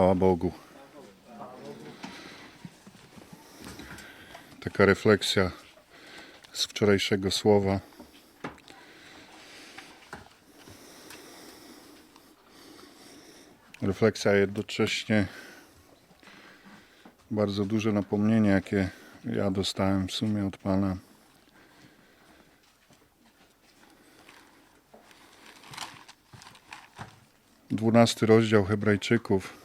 Chwała Bogu. Taka refleksja z wczorajszego słowa. Refleksja, jednocześnie bardzo duże napomnienie, jakie ja dostałem w sumie od Pana. Dwunasty rozdział Hebrajczyków.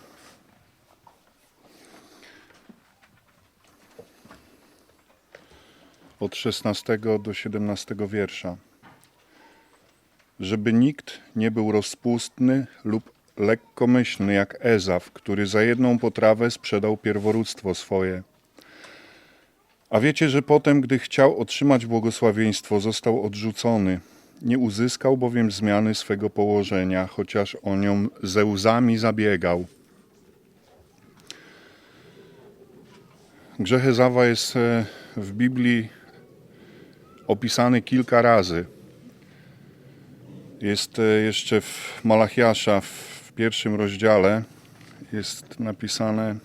Od 16 do 17 wiersza. Żeby nikt nie był rozpustny lub lekkomyślny jak Ezaf, który za jedną potrawę sprzedał pierworództwo swoje. A wiecie, że potem, gdy chciał otrzymać błogosławieństwo, został odrzucony. Nie uzyskał bowiem zmiany swego położenia, chociaż o nią ze łzami zabiegał. Grzech Ezawa jest e, w Biblii opisany kilka razy. Jest e, jeszcze w Malachiasza w pierwszym rozdziale jest napisane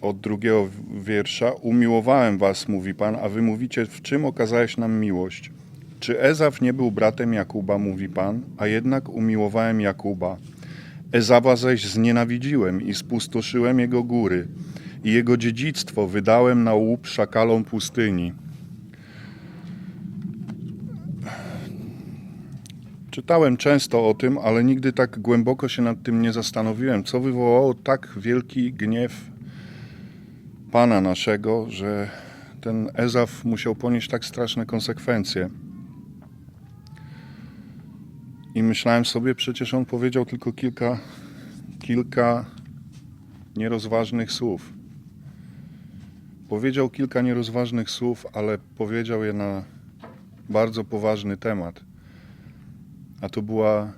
od drugiego wiersza. Umiłowałem was, mówi Pan, a wy mówicie, w czym okazałeś nam miłość? Czy Ezaf nie był bratem Jakuba, mówi Pan, a jednak umiłowałem Jakuba. Ezawa zaś znienawidziłem i spustoszyłem jego góry i jego dziedzictwo wydałem na łup szakalom pustyni. Czytałem często o tym, ale nigdy tak głęboko się nad tym nie zastanowiłem, co wywołało tak wielki gniew Pana naszego, że ten Ezaf musiał ponieść tak straszne konsekwencje. I myślałem sobie, przecież on powiedział tylko kilka, kilka nierozważnych słów. Powiedział kilka nierozważnych słów, ale powiedział je na bardzo poważny temat. A to była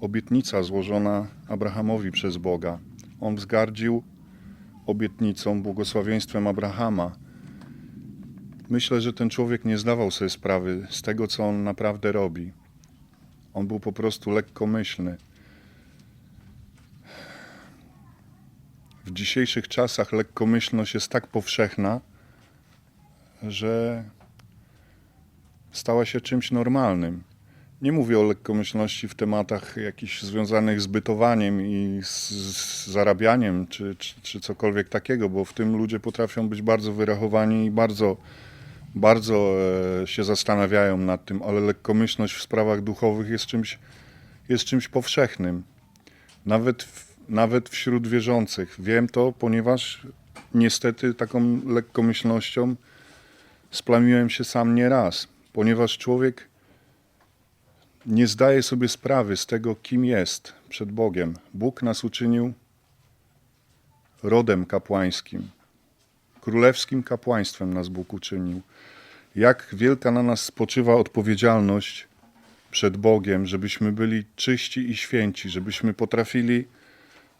obietnica złożona Abrahamowi przez Boga. On wzgardził obietnicą, błogosławieństwem Abrahama. Myślę, że ten człowiek nie zdawał sobie sprawy z tego, co on naprawdę robi. On był po prostu lekkomyślny. W dzisiejszych czasach lekkomyślność jest tak powszechna, że stała się czymś normalnym. Nie mówię o lekkomyślności w tematach jakichś związanych z bytowaniem i z, zarabianiem, czy, czy, czy cokolwiek takiego, bo w tym ludzie potrafią być bardzo wyrachowani i bardzo, bardzo e, się zastanawiają nad tym, ale lekkomyślność w sprawach duchowych jest czymś, jest czymś powszechnym. Nawet, w, nawet wśród wierzących. Wiem to, ponieważ niestety taką lekkomyślnością splamiłem się sam nieraz, ponieważ człowiek nie zdaje sobie sprawy z tego, kim jest przed Bogiem. Bóg nas uczynił rodem kapłańskim. Królewskim kapłaństwem nas Bóg uczynił. Jak wielka na nas spoczywa odpowiedzialność przed Bogiem, żebyśmy byli czyści i święci, żebyśmy potrafili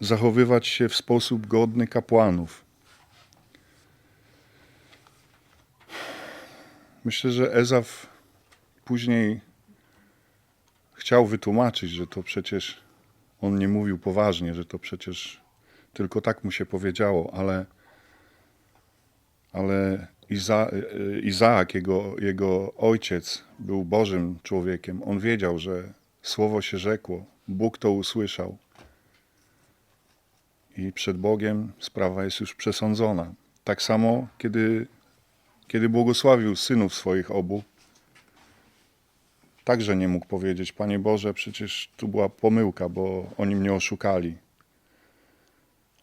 zachowywać się w sposób godny kapłanów. Myślę, że Ezaf później chciał wytłumaczyć, że to przecież on nie mówił poważnie, że to przecież tylko tak mu się powiedziało, ale, ale Iza, Izaak, jego, jego ojciec, był Bożym człowiekiem. On wiedział, że słowo się rzekło, Bóg to usłyszał. I przed Bogiem sprawa jest już przesądzona. Tak samo, kiedy, kiedy błogosławił synów swoich obu, także nie mógł powiedzieć: Panie Boże, przecież tu była pomyłka, bo oni mnie oszukali.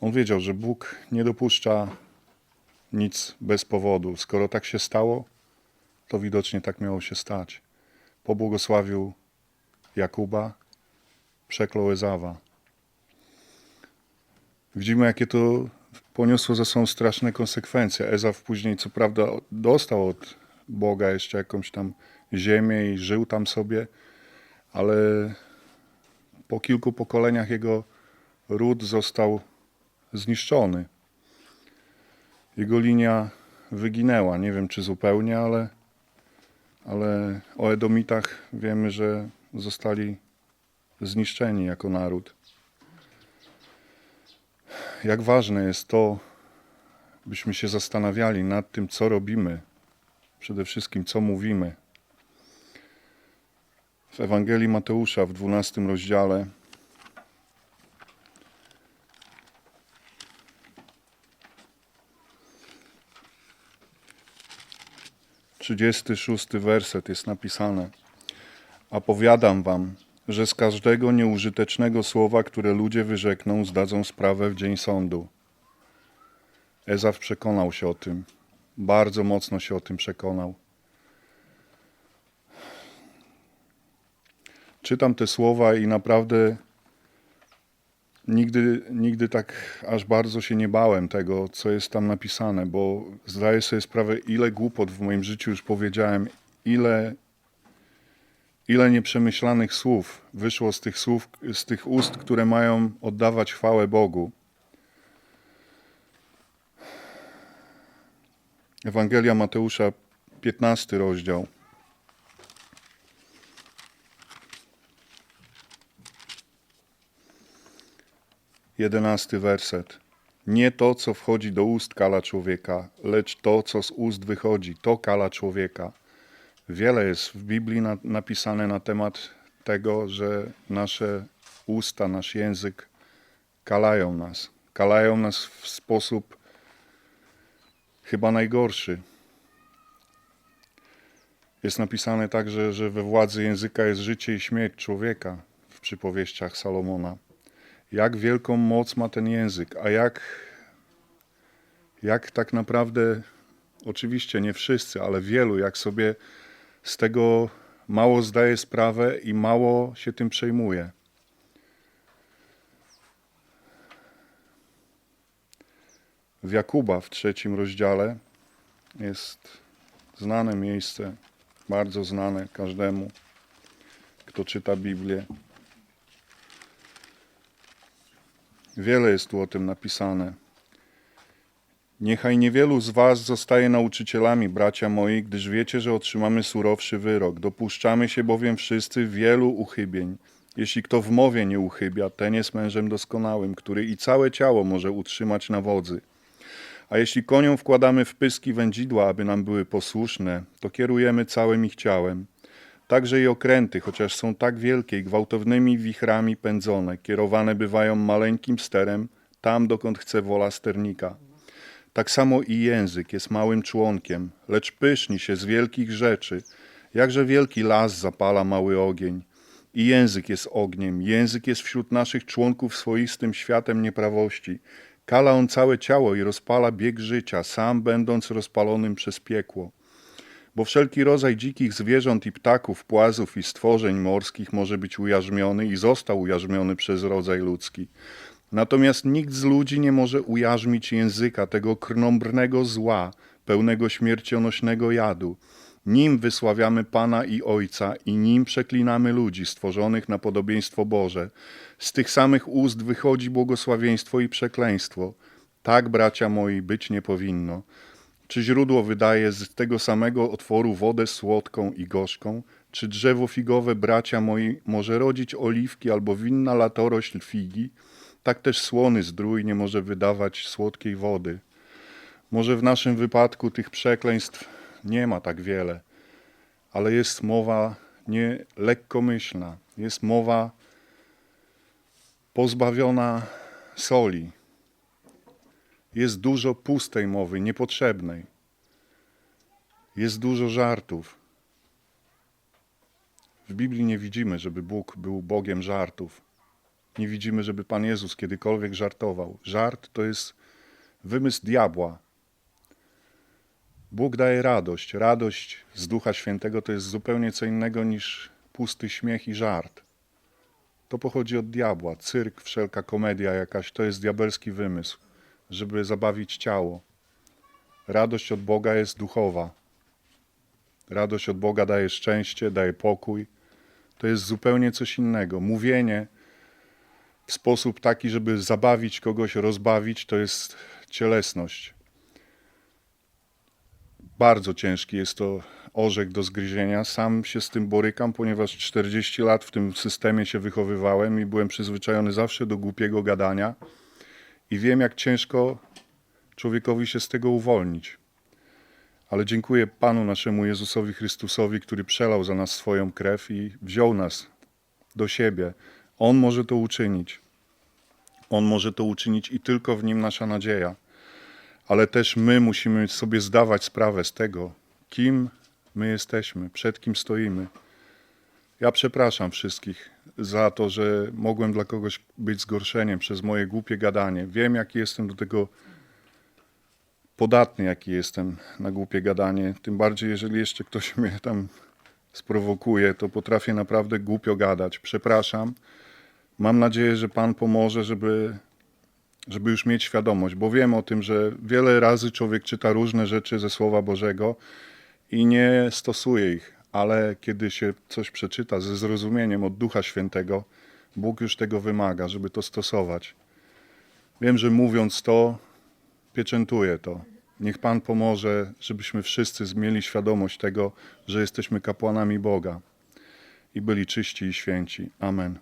On wiedział, że Bóg nie dopuszcza nic bez powodu. Skoro tak się stało, to widocznie tak miało się stać. Pobłogosławił Jakuba, przeklął Ezawa. Widzimy, jakie to poniosło za sobą straszne konsekwencje. Ezaw później, co prawda, dostał od Boga jeszcze jakąś tam ziemię i żył tam sobie, ale po kilku pokoleniach jego ród został zniszczony. Jego linia wyginęła. Nie wiem, czy zupełnie, ale, ale o Edomitach wiemy, że zostali zniszczeni jako naród. Jak ważne jest to, byśmy się zastanawiali nad tym, co robimy, przede wszystkim co mówimy. W Ewangelii Mateusza w 12 rozdziale 36 werset jest napisane. A powiadam wam, że z każdego nieużytecznego słowa, które ludzie wyrzekną, zdadzą sprawę w dzień sądu. Ezaf przekonał się o tym. Bardzo mocno się o tym przekonał. Czytam te słowa i naprawdę nigdy, nigdy tak aż bardzo się nie bałem tego, co jest tam napisane, bo zdaję sobie sprawę, ile głupot w moim życiu już powiedziałem, ile, ile nieprzemyślanych słów wyszło z tych słów, z tych ust, które mają oddawać chwałę Bogu. Ewangelia Mateusza, 15 rozdział. Jedenasty werset. Nie to, co wchodzi do ust kala człowieka, lecz to, co z ust wychodzi, to kala człowieka. Wiele jest w Biblii na, napisane na temat tego, że nasze usta, nasz język kalają nas. Kalają nas w sposób chyba najgorszy. Jest napisane także, że we władzy języka jest życie i śmierć człowieka w przypowieściach Salomona jak wielką moc ma ten język, a jak, jak tak naprawdę, oczywiście nie wszyscy, ale wielu, jak sobie z tego mało zdaje sprawę i mało się tym przejmuje. W Jakuba w trzecim rozdziale jest znane miejsce, bardzo znane każdemu, kto czyta Biblię. Wiele jest tu o tym napisane. Niechaj niewielu z was zostaje nauczycielami, bracia moi, gdyż wiecie, że otrzymamy surowszy wyrok. Dopuszczamy się bowiem wszyscy wielu uchybień. Jeśli kto w mowie nie uchybia, ten jest mężem doskonałym, który i całe ciało może utrzymać na wodzy. A jeśli koniom wkładamy w pyski wędzidła, aby nam były posłuszne, to kierujemy całym ich ciałem. Także i okręty, chociaż są tak wielkie i gwałtownymi wichrami pędzone, kierowane bywają maleńkim sterem tam, dokąd chce wola sternika. Tak samo i język jest małym członkiem, lecz pyszni się z wielkich rzeczy. Jakże wielki las zapala mały ogień. I język jest ogniem, język jest wśród naszych członków swoistym światem nieprawości. Kala on całe ciało i rozpala bieg życia, sam będąc rozpalonym przez piekło bo wszelki rodzaj dzikich zwierząt i ptaków, płazów i stworzeń morskich może być ujarzmiony i został ujarzmiony przez rodzaj ludzki. Natomiast nikt z ludzi nie może ujarzmić języka tego krnąbrnego zła, pełnego śmiercionośnego jadu. Nim wysławiamy Pana i Ojca i nim przeklinamy ludzi stworzonych na podobieństwo Boże. Z tych samych ust wychodzi błogosławieństwo i przekleństwo. Tak, bracia moi, być nie powinno. Czy źródło wydaje z tego samego otworu wodę słodką i gorzką? Czy drzewo figowe, bracia moi, może rodzić oliwki albo winna latorośl figi? Tak też słony zdrój nie może wydawać słodkiej wody. Może w naszym wypadku tych przekleństw nie ma tak wiele, ale jest mowa nie lekkomyślna, jest mowa pozbawiona soli, jest dużo pustej mowy, niepotrzebnej. Jest dużo żartów. W Biblii nie widzimy, żeby Bóg był Bogiem żartów. Nie widzimy, żeby Pan Jezus kiedykolwiek żartował. Żart to jest wymysł diabła. Bóg daje radość. Radość z Ducha Świętego to jest zupełnie co innego niż pusty śmiech i żart. To pochodzi od diabła. Cyrk, wszelka komedia jakaś to jest diabelski wymysł żeby zabawić ciało. Radość od Boga jest duchowa. Radość od Boga daje szczęście, daje pokój. To jest zupełnie coś innego. Mówienie w sposób taki, żeby zabawić kogoś, rozbawić, to jest cielesność. Bardzo ciężki jest to orzech do zgryzienia. Sam się z tym borykam, ponieważ 40 lat w tym systemie się wychowywałem i byłem przyzwyczajony zawsze do głupiego gadania. I wiem, jak ciężko człowiekowi się z tego uwolnić. Ale dziękuję Panu naszemu Jezusowi Chrystusowi, który przelał za nas swoją krew i wziął nas do siebie. On może to uczynić. On może to uczynić i tylko w nim nasza nadzieja. Ale też my musimy sobie zdawać sprawę z tego, kim my jesteśmy, przed kim stoimy. Ja przepraszam wszystkich za to, że mogłem dla kogoś być zgorszeniem przez moje głupie gadanie. Wiem, jaki jestem do tego podatny, jaki jestem na głupie gadanie. Tym bardziej, jeżeli jeszcze ktoś mnie tam sprowokuje, to potrafię naprawdę głupio gadać. Przepraszam. Mam nadzieję, że Pan pomoże, żeby, żeby już mieć świadomość, bo wiem o tym, że wiele razy człowiek czyta różne rzeczy ze Słowa Bożego i nie stosuje ich, ale kiedy się coś przeczyta ze zrozumieniem od Ducha Świętego, Bóg już tego wymaga, żeby to stosować. Wiem, że mówiąc to, pieczętuję to. Niech Pan pomoże, żebyśmy wszyscy mieli świadomość tego, że jesteśmy kapłanami Boga i byli czyści i święci. Amen.